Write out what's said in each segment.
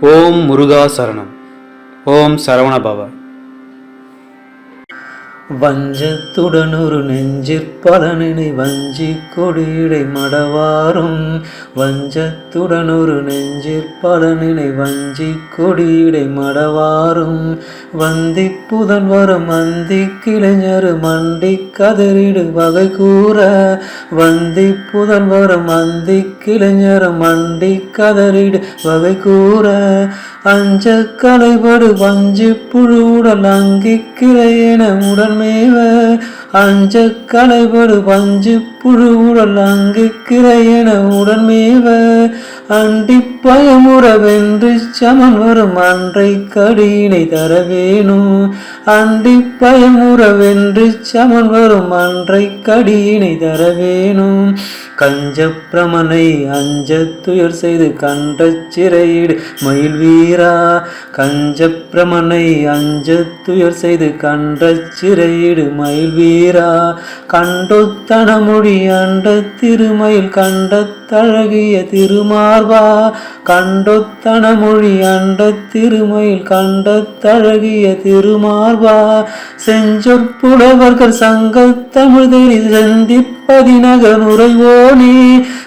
ஓம் முருகா சரணம். ஓம் சரவண பவ. வஞ்சத்துடனொரு நெஞ்சிற்பலனினை வஞ்சி கொடியடை மடவாரும். வஞ்சத்துடனொரு நெஞ்சிற்பலனினை வஞ்சி கொடியடை மடவாரும். வந்தி புதன் வரும் அந்தி கிளைஞரு மண்டி கதறிடு வகை கூற. வந்தி புதன் வரும் அந்தி கிளைஞரு மண்டி கதறிடு வகை கூற. அஞ்ச கலைபடு வஞ்சி புழு உடல் அங்கி கிளையென உடன்மேவ. அஞ்ச கலைபடு வஞ்சி புழு உடல் அங்கி கிளையென உடன்மேவ. அண்டி பயமுறவென்று சமன் வரும் அன்றை கடியினை தர வேணும் அண்டி பயமுற சமன் வரும் அன்றை கடியினை தர வேணும் கஞ்ச பிரமனை அஞ்ச துயர் செய்து கண்ட சிறையீடு மயில் வீரா. கஞ்ச பிரமனை அஞ்ச துயர் செய்து கண்ட சிறையீடு மயில் வீரா. கண்டொத்தன மொழி அண்ட திருமயில் கண்ட தழகிய திருமார்வா. கண்டொத்தன மொழி அண்ட திருமயில் கண்ட தழகிய திருமார்பா செஞ்சொற்புலவர்கள் சங்க தமிழ் தெரி செந்திப்பதிநகர்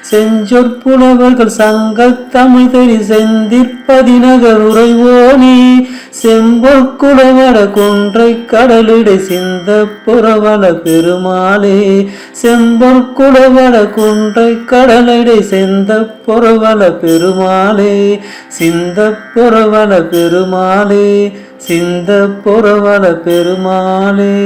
செஞ்சொற்புலவர்கள் சங்க செந்திப்பதி நகர் செந்திப்பதிநகர் உறைவோனே குன்றை குடவட கடலிடை சிந்த புறவள பெருமாளே. செம்பொற் குன்றை கொன்றை கடலிடை சிந்த புறவள பெருமாளே. சிந்த புறவள பெருமாளே சிந்த புறவள பெருமாளே.